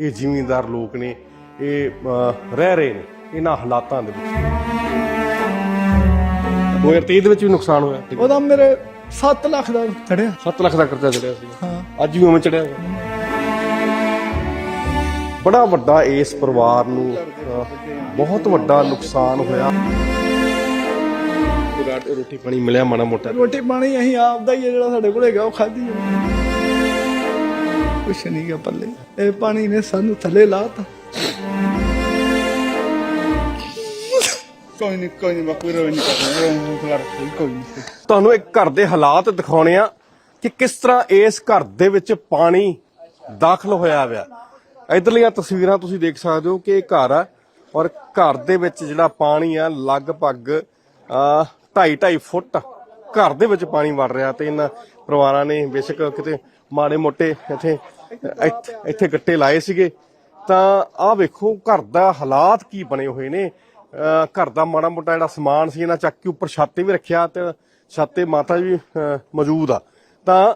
ਇਹ ਜ਼ਿਮੀਂਦਾਰ ਲੋਕ ਨੇ ਇਹ ਰਹਿ ਰਹੇ ਨੇ ਇਹਨਾਂ ਹਾਲਾਤਾਂ ਦੇ ਵਿੱਚ। 2023 ਦੇ ਵਿੱਚ ਵੀ ਨੁਕਸਾਨ ਹੋਇਆ ਉਹਦਾ ਮੇਰੇ 7 ਲੱਖ ਦਾ ਚੜਿਆ। 7 ਲੱਖ ਦਾ ਕਰਜ਼ਾ ਚੜਿਆ ਸੀ। ਹਾਂ। ਅੱਜ ਵੀ ਉਵੇਂ ਚੜਿਆ ਹੋਇਆ। ਬੜਾ ਵੱਡਾ ਇਸ ਪਰਿਵਾਰ ਨੂੰ ਬਹੁਤ ਵੱਡਾ ਨੁਕਸਾਨ ਹੋਇਆ। ਰੋਟੀ- ਪਾਣੀ ਮਿਲਿਆ ਮਾੜਾ ਮੋਟਾ। ਰੋਟੀ ਪਾਣੀ ਅਸੀਂ ਆਪਦਾ ਹੀ ਹੈ ਜਿਹੜਾ ਸਾਡੇ ਕੋਲ ਹੈਗਾ ਉਹ ਖਾਧੀ ਕੁਛ ਨਹੀਂ ਗਾ ਪੱਲੇ। ਇਹ ਪਾਣੀ ਨੇ ਸਾਨੂੰ ਥੱਲੇ ਲਾਤਾ। ਕੋਈ ਨਹੀਂ ਕੋਈ ਨਹੀਂ ਬਾਪੂ, ਰੋਈ ਨਹੀਂ ਕਰਦਾ ਕੋਈ ਨਹੀਂ ਤੁਹਾਨੂੰ ਇੱਕ ਘਰ ਦੇ ਹਾਲਾਤ ਦਿਖਾਉਣੇ ਆ ਕਿ ਕਿਸ ਤਰ੍ਹਾਂ ਇਸ ਘਰ ਦੇ ਵਿੱਚ ਪਾਣੀ ਦਾਖਲ ਹੋਇਆ ਹੋਇਆ। ਇਧਰਲੀਆਂ ਤਸਵੀਰਾਂ ਤੁਸੀਂ ਦੇਖ ਸਕਦੇ ਹੋ ਕਿ ਇਹ ਘਰ ਆ ਔਰ ਘਰ ਦੇ ਵਿੱਚ ਜਿਹੜਾ ਪਾਣੀ ਆ, ਲਗਭਗ 2.5 2.5 ਫੁੱਟ ਘਰ ਦੇ ਵਿੱਚ ਪਾਣੀ ਵੜ ਰਿਹਾ ਤੇ ਇਹਨਾਂ ਪਰਿਵਾਰਾਂ ਨੇ ਬੇਸ਼ੱਕ ਕਿਤੇ ਮਾੜੇ ਮੋਟੇ ਇੱਥੇ ਇੱਥੇ- ਇੱਥੇ ਗੱਟੇ ਲਾਏ ਸੀਗੇ। ਤਾਂ ਆਹ ਵੇਖੋ ਘਰ ਦਾ ਹਾਲਾਤ ਕੀ ਬਣੇ ਹੋਏ ਨੇ। ਅਹ ਘਰ ਦਾ ਮਾੜਾ ਮੋਟਾ ਜਿਹੜਾ ਸਮਾਨ ਸੀ ਇਹਨਾਂ ਚੱਕ ਕੇ ਉੱਪਰ ਛੱਤ ਤੇ ਵੀ ਰੱਖਿਆ ਤੇ ਛੱਤ ਤੇ ਮਾਤਾ ਜੀ ਅਹ ਮੌਜੂਦ ਆ। ਤਾਂ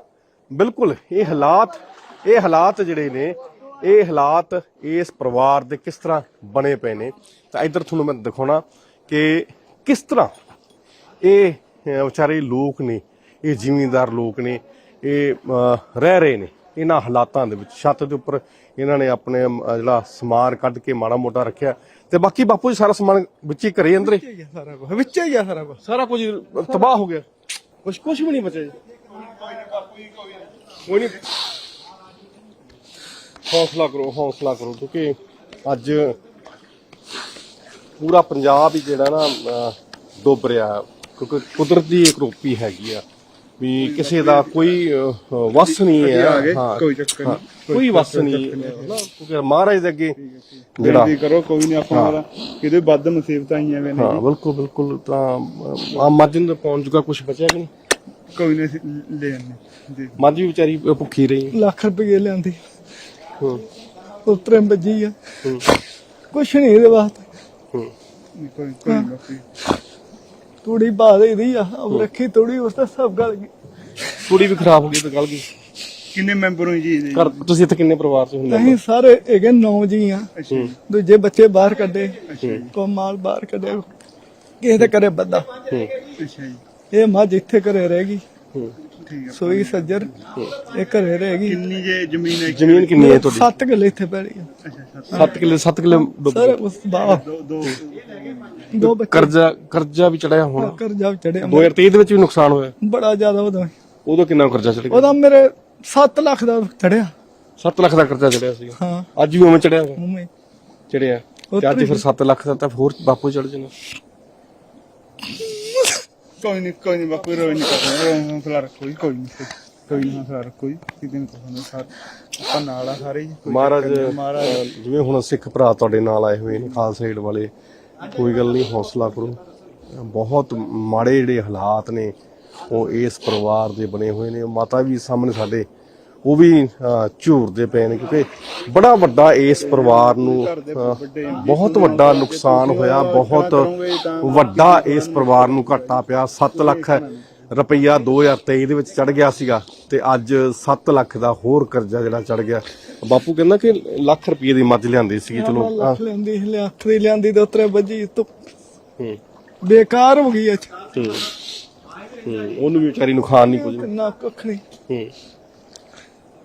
ਬਿਲਕੁਲ ਇਹ ਹਾਲਾਤ ਇਹ ਹਾਲਾਤ ਜਿਹੜੇ ਨੇ ਇਹ ਹਾਲਾਤ ਇਸ ਪਰਿਵਾਰ ਦੇ ਕਿਸ ਤਰ੍ਹਾਂ ਬਣੇ ਪਏ ਨੇ। ਤਾਂ ਇੱਧਰ ਤੁਹਾਨੂੰ ਮੈਂ ਦਿਖਾਉਣਾ ਕਿ ਕਿਸ ਤਰ੍ਹਾਂ ਇਹ ਅਹ, ਵਿਚਾਰੇ ਲੋਕ ਨੇ ਇਹ ਜ਼ਿਮੀਂਦਾਰ ਲੋਕ ਨੇ ਇਹ ਅਹ, ਰਹਿ ਰਹੇ ਨੇ। ਇਹਨਾਂ ਹਾਲਾਤਾਂ ਦੇ ਵਿੱਚ ਛੱਤ ਦੇ ਉੱਪਰ ਇਹਨਾਂ ਨੇ ਆਪਣੇ ਜਿਹੜਾ ਸਮਾਨ ਕੱਢ ਕੇ ਮਾੜਾ ਮੋਟਾ ਰੱਖਿਆ। ਤੇ ਬਾਕੀ ਬਾਪੂ ਜੀ ਸਾਰਾ ਸਮਾਨ ਵਿੱਚ ਹੀ ਘਰੇ ਅੰਦਰੇ ਵਿੱਚ ਹੀ ਗਿਆ ਸਾਰਾ ਕੁਝ ਵਿੱਚ ਹੀ ਗਿਆ ਸਾਰਾ ਕੁਝ ਸਾਰਾ ਕੁਝ ਤਬਾਹ ਹੋ ਗਿਆ? ਕੁਝ ਕੁਝ ਵੀ ਨਹੀਂ ਬਚਿਆ ਜੀ। ਕੋਈ ਨਹੀਂ। ਹੌਸਲਾ ਕਰੋ ਹੌਸਲਾ ਕਰੋ ਕਿਉਂਕਿ ਅੱਜ ਪੂਰਾ ਪੰਜਾਬ ਹੀ ਜਿਹੜਾ ਨਾ ਡੁੱਬ ਰਿਹਾ। ਕਿਉਂਕਿ ਕੁਦਰਤ ਦੀ ਇੱਕ ਰੂਪੀ ਹੈਗੀ ਆ। ਵੀ ਕਿਸੇ ਦਾ ਕੋਈ ਅਹ, ਵਸ ਨਹੀਂ ਹੈ। ਹਾਂ, ਕੋਈ ਚੱਕਰ ਹਾਂ, ਨਹੀਂ। ਕੋਈ ਵਸ ਨਹੀਂ ਹੈ ਨਾ, ਕਿਉਂਕਿ ਮਹਾਰਾਜ ਦੇ ਅੱਗੇ ਜਿਹੜਾ ਬੇਨਤੀ ਕਰੋ ਕੋਈ ਨਹੀਂ ਆਪਾਂ ਦਾ ਕਿਤੇ ਵੱਧ ਮੁਸੀਬਤਾਂ ਆਈਆਂ ਵੇ ਨੇ ਹਾਂ ਬਿਲਕੁਲ ਬਿਲਕੁਲ ਤਾਂ ਅਹ, ਆ ਮੱਝ ਨੂੰ ਪਹੁੰਚ ਜੂਗਾ ਕੁਝ ਬਚਿਆ ਕਿ ਨਹੀਂ। ਕੋਈ ਨਹੀਂ ਅਸੀਂ ਲੈ ਜੀ। ਮੱਝ ਵੀ ਵਿਚਾਰੀ ਭੁੱਖੀ ਰਹੀ। ਲੱਖ ਰੁਪਏ ਲਿਆਂਦੀ। ਹੂੰ। ਉਤਰੇ ਵੱਜੀ ਆ। ਹੂੰ। ਕੁਛ ਨਹੀਂ ਇਹਦੇ ਵਾਸਤੇ। ਹੂੰ। ਨਹੀਂ, ਕੋਈ ਕੋਈ ਨੀ ਬਾਪੂ ਤੂੜੀ ਪਾ ਦੇਦੀ ਆ ਉਹ ਰੱਖੀ ਤੂੜੀ ਉਸ ਦਾ ਸਭ ਗਲ ਗਈ। ਕੁੜੀ ਵੀ ਖਰਾਬ ਹੋ ਗਈ ਤੇ ਗਲ ਗਈ। ਕਿੰਨੇ ਮੈਂਬਰ ਹੋ ਜੀ ਇਹਦੇ? ਘਰ ਤੁਸੀਂ ਇੱਥੇ ਕਿੰਨੇ ਪਰਿਵਾਰ ਚ ਹੁੰਦੇ ਅਸੀਂ ਸਾਰੇ ਹੈਗੇ ਨੌ ਜੀ ਆ। ਅੱਛਾ ਜੀ, ਦੂਜੇ ਬੱਚੇ ਬਾਹਰ ਕੱਢੇ ਕੋ ਮਾਲ ਬਾਹਰ ਕੱਢਿਆ। ਕਿਸੇ ਦੇ ਘਰੇ ਬੱਦਾ। ਹੂੰ। ਅੱਛਾ ਜੀ। ਇਹ ਮੱਝ ਇੱਥੇ ਘਰੇ ਰਹਿ ਗਈ। ਹੈ। ਸੋਈ ਸੱਜਰ ਇਹ ਘਰੇ ਰਹਿ ਗਈ। ਕਿੰਨੀ ਜੇ ਜ਼ਮੀਨ ਹੈ? ਜ਼ਮੀਨ ਕਿੰਨੀ ਹੈ ਤੁਹਾਡੀ? ਸੱਤ ਕਿੱਲੇ ਇੱਥੇ ਪੈ ਰਹੀ ਅੱਛਾ 7 ਕਿੱਲੇ 7 ਕਿੱਲੇ ਡੁੱਬ ਸਰ ਗਏ। ਉਸ ਦੋ ਦੋ ਦੋ। ਬੱਚੇ। ਕਰਜ਼ਾ ਕਰਜ਼ਾ ਵੀ ਚੜਿਆ ਹੋਣਾ। ਕਰਜ਼ਾ ਚੜਿਆ। 2023 ਦੇ ਵਿੱਚ ਵੀ ਨੁਕਸਾਨ ਹੋਇਆ। ਬੜਾ ਜ਼ਿਆਦਾ ਉਦੋਂ ਉਦੋਂ ਕਿੰਨਾ ਕਰਜ਼ਾ ਚੜ ਗਿਆ? ਉਹਦਾ ਮੇਰੇ 7 ਲੱਖ ਦਾ ਚੜਿਆ। 7 ਲੱਖ ਦਾ ਕਰਜ਼ਾ ਚੜਿਆ ਸੀ। ਹਾਂ। ਅੱਜ ਵੀ ਉਵੇਂ ਚੜਿਆ ਹੋਇਆ। ਉਵੇਂ। ਚੜਿਆ। ਤੇ ਅੱਜ ਫਿਰ 7 ਲੱਖ ਦਾ ਤਾਂ ਹੋਰ ਬਾਪੂ ਚੜ ਜਾਣਾ। ਕੋਈ ਨਹੀਂ ਕੋਈ ਨਹੀਂ ਬਾਪੂ ਰੋਈ ਨਹੀਂ ਕਰਦਾ ਹੌਸਲਾ ਰੱਖੋ ਜੀ ਕੋਈ ਨਹੀਂ ਕੋਈ ਨਹੀਂ ਹੌਸਲਾ ਰੱਖੋ ਜੀ ਕਿਤੇ ਨਹੀਂ ਸਰ ਆਪਾਂ ਨਾਲ ਆ ਸਾਰੇ ਜੀ ਕੋਈ ਮਹਾਰਾਜ ਚੱਕਰ ਨੀ, ਮਹਾਰਾਜ ਅਹ, ਜਿਵੇਂ ਹੁਣ ਸਿੱਖ ਭਰਾ ਤੁਹਾਡੇ ਨਾਲ ਆਏ ਹੋਏ ਨੇ ਖਾਲਸਾ ਏਡ ਵਾਲੇ ਕੋਈ ਗੱਲ ਨਹੀਂ ਹੌਸਲਾ ਕਰੋ ਬਹੁਤ ਮਾੜੇ ਜਿਹੜੇ ਹਾਲਾਤ ਨੇ ਉਹ ਇਸ ਪਰਿਵਾਰ ਦੇ ਬਣੇ ਹੋਏ ਨੇ ਮਾਤਾ ਵੀ ਸਾਹਮਣੇ ਸਾਡੇ ਉਹ ਵੀ ਝੂਰਦੇ ਪਏ ਨੇ ਕਿਉਂਕਿ ਬੜਾ ਵੱਡਾ ਇਸ ਪਰਿਵਾਰ ਨੂੰ ਬਹੁਤ ਵੱਡਾ ਨੁਕਸਾਨ ਹੋਇਆ ਬਹੁਤ ਵੱਡਾ ਇਸ ਪਰਿਵਾਰ ਨੂੰ ਘਾਟਾ ਪਿਆ। 7 ਲੱਖ ਰੁਪਈਆ 2023 ਦੇ ਵਿੱਚ ਚੜ ਗਿਆ ਸੀਗਾ ਤੇ ਅੱਜ 7 ਲੱਖ ਦਾ ਹੋਰ ਕਰਜ਼ਾ ਜਿਹੜਾ ਚੜ ਗਿਆ। ਬਾਪੂ ਕਹਿੰਦਾ ਕਿ ਲੱਖ ਰੁਪਏ ਦੀ ਮੱਝ ਲਿਆਂਦੀ ਸੀਗੀ ਚਲੋ ਲੱਖ ਲੈਂਦੀ ਲੱਖ ਦੀ ਲਿਆਂਦੀ ਤੇ ਉਤਰੇ ਵੱਜੀ ਤੂੰ ਬੇਕਾਰ ਹੋ ਗਈ ਅੱਜ ਹੂੰ। ਉਹਨੂੰ ਵੀ ਵਿਚਾਰੀ ਨੂੰ ਖਾਣ ਨਹੀਂ ਕੁਝ ਨਾ ਕੁੱਖ ਨਹੀਂ। ਹੂੰ।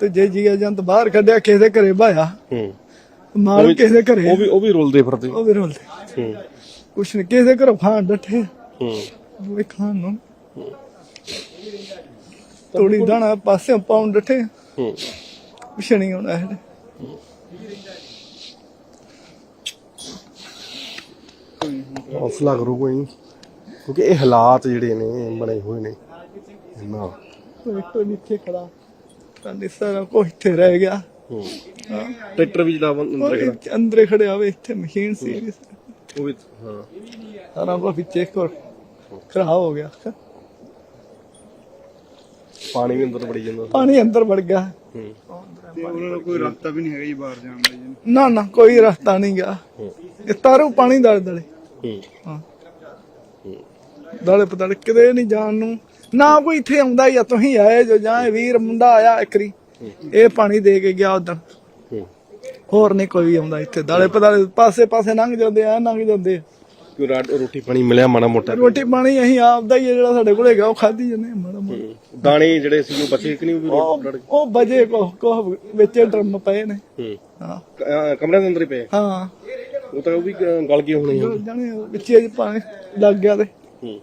ਤੇ ਜੇ ਜੀਆ ਜੰਤ ਬਾਹਰ ਕੱਢਿਆ ਕਿਸੇ ਦੇ ਘਰੇ ਭਾਇਆ ਹੂੰ। ਮਾਲ ਕਿਸੇ ਦੇ ਘਰੇ। ਉਹ ਵੀ ਉਹ ਵੀ ਰੁਲਦੇ ਫਿਰਦੇ। ਉਹ ਵੀ ਰੋਲਦੇ। ਹੂੰ। ਕੁਛ ਨਹੀਂ ਕਿਸੇ ਦੇ ਘਰੋਂ ਖਾਣ ਡੱਠੇ। ਹੂੰ। ਉਹ ਖਾਣ ਨੂੰ। ਤੋੜੀ ਦਾਣਾ ਪਾਸੇ ਪਾਉਣ ਡੱਠੇ। ਹੂੰ। ਕੁਛ ਨਹੀਂ ਹੋਣਾ ਹੈ ਹੌਸਲਾ ਕਰੋ ਕੋਈ। ਕਿਉਂਕਿ ਇਹ ਹਾਲਾਤ ਜਿਹੜੇ ਨੇ ਬਣੇ ਹੋਏ ਨੇ। ਨਾ ਕੋਈ ਕੋਈ ਨੀਚੇ ਖੜਾ ਕੰਦੇ ਸਾਰਾ ਕੋਈ ਇੱਥੇ ਰਹਿ ਗਿਆ। ਹੂੰ। ਟਰੈਕਟਰ ਵੀ ਜਿਹੜਾ ਅੰਦਰ ਉਹ ਖੜਾ। ਇੱਥੇ ਅੰਦਰੇ ਖੜੇ ਆਵੇ ਇੱਥੇ ਮਸ਼ੀਨ ਸੀ। ਉਹ ਵੀ ਹਾਂ। ਸਾਰਾ ਕੁਝ ਵਿੱਚੇ ਕਰ ਖਰਾਬ ਹੋ ਗਿਆ। ਪਾਣੀ ਵੀ ਅੰਦਰ ਵੜੀ ਜਾਂਦਾ। ਪਾਣੀ ਅੰਦਰ ਵੜ ਗਿਆ। ਹੂੰ। ਤੇ ਉਹਨਾਂ ਨੂੰ ਕੋਈ ਰਸਤਾ ਵੀ ਨਹੀਂ ਹੈਗਾ ਜੀ ਬਾਹਰ ਜਾਣ ਦਾ ਜੀ। ਨਾ ਨਾ ਕੋਈ ਰਸਤਾ ਨਹੀਂ ਗਿਆ। ਇਹ ਤਾਰੂ ਪਾਣੀ ਦਲ ਦਲੇ ਹੂੰ। ਹਾਂ। ਦਲੇ ਪਤਲ ਕਿਤੇ ਨਹੀਂ ਜਾਣ ਨੂੰ। ਨਾ ਕੋਈ ਇੱਥੇ ਆਉਂਦਾ ਜਾਂ ਤੁਸੀਂ ਆਏ ਜੋ ਜਾਂ ਇਹ ਵੀਰ ਮੁੰਡਾ ਆਇਆ ਇਕਰੀ ਇਹ ਪਾਣੀ ਦੇ ਕੇ ਗਿਆ ਉਦੋਂ ਹੂੰ ਹੋਰ ਨਹੀਂ ਕੋਈ ਵੀ ਆਉਂਦਾ ਇੱਥੇ ਦਾਲੇ ਪਦਾਲੇ ਪਾਸੇ ਪਾਸੇ ਲੰਘ ਜਾਂਦੇ ਆ ਲੰਘ ਜਾਂਦੇ ਆ। ਰਾ- ਰੋਟੀ ਪਾਣੀ ਮਿਲਿਆ ਮਾੜਾ ਮੋਟਾ? ਰੋਟੀ ਪਾਣੀ ਅਸੀਂ ਆਪਦਾ ਹੀ ਆ ਜਿਹੜਾ ਸਾਡੇ ਕੋਲ ਹੈਗਾ ਉਹ ਖਾਧੀ ਜਾਂਦੇ ਆ ਮਾੜਾ ਮੋਟਾ। ਦਾਣੇ ਜਿਹੜੇ ਸੀ ਉਹ ਬਚੇ ਕਿ ਨਹੀਂ ਉਹ ਵੀ ਰੋਟੀ ਰੜ ਉਹ ਵਜੇ ਕੋ ਕੋ ਵਿੱਚ ਡਰਮ ਪਏ ਨੇ। ਹੂੰ। ਹਾਂ। ਕ- ਅਹ ਦੇ ਅੰਦਰ ਹੀ ਪਏ ਹਾਂ। ਉਹ ਤਾਂ ਉਹ ਵੀ ਗ- ਗਲ ਗਏ ਹੋਣੇ ਆ। ਜਾਣੇ ਵਿੱਚ ਹੀ ਪਾਣੀ ਲੱਗ ਗਿਆ ਤੇ। ਹੂੰ।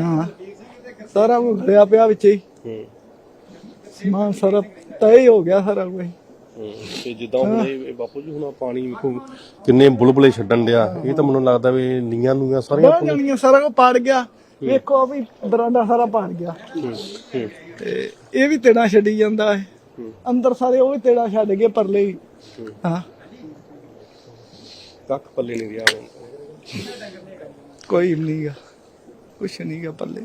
ਹਾਂ। ਸਾਰਾ ਕੁਝ ਗਿਆ ਪਿਆ ਵਿੱਚ ਹੀ। ਹੂੰ। ਸਮਾਨ ਸਾਰਾ ਤੈ ਹੀ ਹੋ ਗਿਆ ਸਾਰਾ ਕੁਝ। ਹੂੰ। ਤੇ ਜਿੱਦਾਂ ਹੁਣ ਇਹ ਇਹ ਬਾਪੂ ਜੀ ਹੁਣ ਆਹ ਪਾਣੀ ਵੇਖੋ ਕਿੰਨੇ ਬੁਲਬੁਲੇ ਛੱਡਣ ਡਿਆ। ਇਹ ਤਾਂ ਮੈਨੂੰ ਲੱਗਦਾ ਵੀ ਨੀਆਂ ਨੂਆਂ ਸਾਰੀਆਂ ਬਹੁਤ ਜਣੀਆਂ ਸਾਰਾ ਕੁਝ ਪਾੜ ਗਿਆ। ਵੇਖੋ ਵੀ ਬਰਾਂਡਾ ਸਾਰਾ ਪਾੜ ਗਿਆ। ਹੂੰ ਹੂੰ। ਤੇ ਇਹ ਵੀ ਤੇੜਾ ਛੱਡੀ ਜਾਂਦਾ ਹੈ। ਅੰਦਰ ਸਾਰੇ ਉਹ ਵੀ ਤੇੜਾ ਛੱਡ ਗਏ ਪਰਲੇ ਹੀ। ਹਾਂ। ਕੱਖ ਪੱਲੇ ਨਹੀਂ ਰਿਹਾ ਹੁਣ। ਕੋਈ ਨਹੀਂਗਾ ਕੁਛ ਨਹੀਂਗਾ ਪੱਲੇ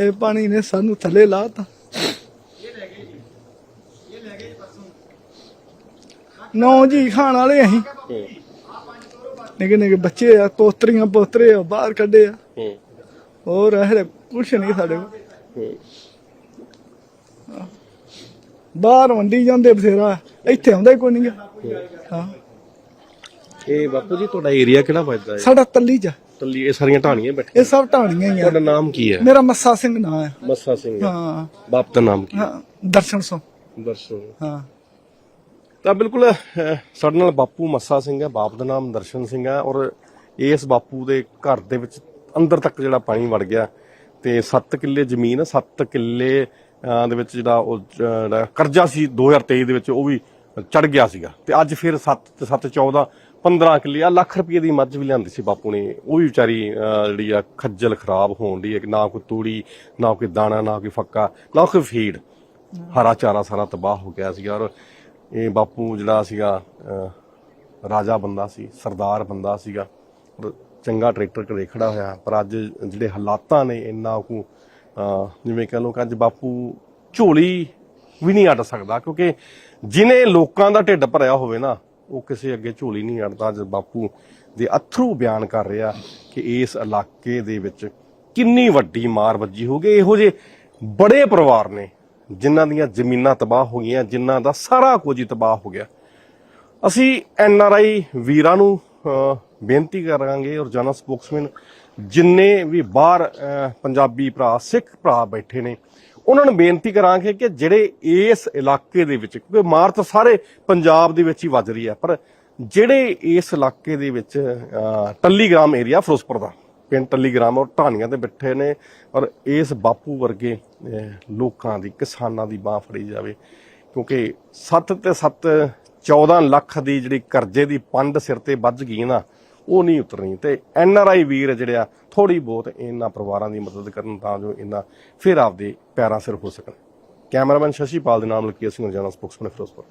ਇਹ ਪਾਣੀ ਨੇ ਸਾਨੂੰ ਥੱਲੇ ਲਾਤਾ। ਨੌ ਜੀ ਖਾਣ ਵਾਲੇ ਅਸੀਂ। ਨਿੱਕੇ ਨਿੱਕੇ ਬੱਚੇ ਆ ਪੋਤਰੀਆਂ ਪੋਤਰੇ ਆ ਬਾਹਰ ਕੱਢੇ ਆ। ਹੋਰ ਇਹ ਕੁਛ ਨਹੀਂ ਸਾਡੇ ਕੋਲ। ਬਾਹਰ ਵੰਡੀ ਜਾਂਦੇ ਬਥੇਰਾ ਇੱਥੇ ਆਉਂਦਾ ਹੀ ਕੋਈ ਨਹੀਂਗਾ ਹਾਂ। ਇਹ ਬਾਪੂ ਜੀ ਤੁਹਾਡਾ ਏਰੀਆ ਕਿਹੜਾ ਵੱਜਦਾ ਹੈ? ਸਾਡਾ ਤੱਲੀ ਚ ਤੱਲੀ ਇਹ ਸਾਰੀਆਂ ਢਾਣੀਆਂ ਬੈਠੇ ਇਹ ਸਭ ਢਾਣੀਆਂ ਹੀ ਆ। ਤੁਹਾਡਾ ਨਾਮ ਕੀ ਹੈ? ਮੇਰਾ ਮੱਸਾ ਸਿੰਘ ਨਾਂ ਹੈ। ਮੱਸਾ ਸਿੰਘ ਹਾਂ। ਬਾਪ ਦਾ ਨਾਮ ਕੀ ਹਾਂ? ਦਰਸ਼ਨ ਸੋ। ਦਰਸ਼ਨ ਹਾਂ। ਤਾਂ ਬਿਲਕੁਲ ਅਹ, ਸਾਡੇ ਨਾਲ ਬਾਪੂ ਮੱਸਾ ਸਿੰਘ ਹੈ ਬਾਪ ਦਾ ਨਾਮ ਦਰਸ਼ਨ ਸਿੰਘ ਹੈ ਔਰ ਇਸ ਬਾਪੂ ਦੇ ਘਰ ਦੇ ਵਿੱਚ ਅੰਦਰ ਤੱਕ ਜਿਹੜਾ ਪਾਣੀ ਵੜ ਗਿਆ ਤੇ 7 ਕਿੱਲੇ ਜ਼ਮੀਨ 7 ਕਿੱਲੇ ਅਹ, ਦੇ ਵਿੱਚ ਜਿਹੜਾ ਉਹ ਜ- ਜਿਹੜਾ ਕਰਜ਼ਾ ਸੀ 2023 ਦੇ ਵਿੱਚ ਉਹ ਵੀ ਚੜ ਗਿਆ ਸੀਗਾ ਤੇ ਅੱਜ ਫਿਰ 7 ਤੇ 7 14 15 ਕਿੱਲੇ ਆ, ਲੱਖ ਰੁਪਏ ਦੀ ਮੱਝ ਵੀ ਲਿਆਂਦੀ ਸੀ ਬਾਪੂ ਨੇ। ਉਹ ਵੀ ਵਿਚਾਰੀ ਜਿਹੜੀ ਆ, ਖੱਜਲ ਖਰਾਬ ਹੋਣ ਦੀ ਹੈ ਨਾ ਕੋਈ ਤੂੜੀ, ਨਾ ਕੋਈ ਦਾਣਾ, ਨਾ ਕੋਈ ਫੱਕਾ, ਨਾ ਕੋਈ ਫੀਡ। ਹਰਾ ਚਾਰਾ ਸਾਰਾ ਤਬਾਹ ਹੋ ਗਿਆ ਸੀਗਾ ਔਰ ਇਹ ਬਾਪੂ ਜਿਹੜਾ ਸੀਗਾ ਰਾਜਾ ਬੰਦਾ ਸੀ, ਸਰਦਾਰ ਬੰਦਾ ਸੀਗਾ। ਚੰਗਾ ਟਰੈਕਟਰ ਘਰੇ ਖੜਾ ਹੋਇਆ। ਪਰ ਅੱਜ ਜਿਹੜੇ ਹਾਲਾਤਾਂ ਨੇ ਇੰਨਾ ਕੋ ਜਿਵੇਂ ਕਹ ਲੋ ਕਿ ਅੱਜ ਬਾਪੂ ਝੋਲੀ ਵੀ ਨਹੀਂ ਅੱਡ ਸਕਦਾ ਕਿਉਂਕਿ ਜਿਨੇ ਲੋਕਾਂ ਦਾ ਢਿੱਡ ਭਰਿਆ ਹੋਵੇ ਨਾ ਉਹ ਕਿਸੇ ਅੱਗੇ ਝੋਲੀ ਨਹੀਂ ਅੜਦਾ ਅੱਜ ਬਾਪੂ ਦੇ ਅਥਰੂ ਬਿਆਨ ਕਰ ਰਿਹਾ ਕਿ ਇਸ ਇਲਾਕੇ ਦੇ ਵਿੱਚ ਕਿੰਨੀ ਵੱਡੀ ਮਾਰ ਵੱਜੀ ਹੋਗੀ ਇਹੋ ਜਿਹੇ ਬੜੇ ਪਰਿਵਾਰ ਨੇ ਜਿਨ੍ਹਾਂ ਦੀਆਂ ਜ਼ਮੀਨਾਂ ਤਬਾਹ ਹੋ ਗਈਆਂ, ਜਿਨ੍ਹਾਂ ਦਾ ਸਾਰਾ ਕੁਝ ਹੀ ਤਬਾਹ ਹੋ ਗਿਆ। ਅਸੀਂ ਐਨ ਆਰ ਆਈ ਵੀਰਾਂ ਨੂੰ ਬੇਨਤੀ ਕਰਾਂਗੇ ਔਰ ਜਨਰਲ ਸਪੋਕਸਮੈਨ, ਜਿੰਨੇ ਵੀ ਬਾਹਰ ਪੰਜਾਬੀ ਭਰਾ, ਸਿੱਖ ਭਰਾ ਬੈਠੇ ਨੇ ਉਹਨਾਂ ਨੂੰ ਬੇਨਤੀ ਕਰਾਂਗੇ ਕਿ ਜਿਹੜੇ ਇਸ ਇਲਾਕੇ ਦੇ ਵਿੱਚ, ਕਿਉਂਕਿ ਮਾਰ ਤਾਂ ਸਾਰੇ ਪੰਜਾਬ ਦੇ ਵਿੱਚ ਹੀ ਵੱਜ ਰਹੀ ਹੈ, ਪਰ ਜਿਹੜੇ ਇਸ ਇਲਾਕੇ ਦੇ ਵਿੱਚ ਟੱਲੀਗ੍ਰਾਮ ਏਰੀਆ ਫਿਰੋਜ਼ਪੁਰ ਦਾ, ਪਿੰਡ ਟੱਲੀਗ੍ਰਾਮ ਔਰ ਢਾਣੀਆਂ ਤੇ ਬੈਠੇ ਨੇ ਔਰ ਇਸ ਬਾਪੂ ਵਰਗੇ ਲੋਕਾਂ ਦੀ, ਕਿਸਾਨਾਂ ਦੀ ਬਾਹ ਫੜੀ ਜਾਵੇ, ਕਿਉਂਕਿ 7 ਤੇ 7 14 ਲੱਖ ਦੀ ਜਿਹੜੀ ਕਰਜ਼ੇ ਦੀ ਪੰਡ ਸਿਰ ਤੇ ਵੱਜ ਗਈ ਨਾ ਉਹ ਨਹੀਂ ਉਤਰਨੀ। ਤੇ ਐਨ ਆਰ ਆਈ ਵੀਰ ਜਿਹੜੇ ਆ ਥੋੜੀ ਬਹੁਤ ਇਹਨਾਂ ਪਰਿਵਾਰਾਂ ਦੀ ਮਦਦ ਕਰਨ ਤਾਂ ਜੋ ਇਹਨਾਂ ਫਿਰ ਆਪਦੇ ਪੈਰਾਂ ਸਿਰ ਹੋ ਸਕਣ। ਕੈਮਰਾਮੈਨ ਸ਼ਸ਼ੀਪਾਲ ਦੇ ਨਾਮ ਲਕੀਰ ਸਿੰਘ ਰਜਾਨਾ ਸਪੋਕਸਮੈਨ, ਫਿਰੋਜ਼ਪੁਰ।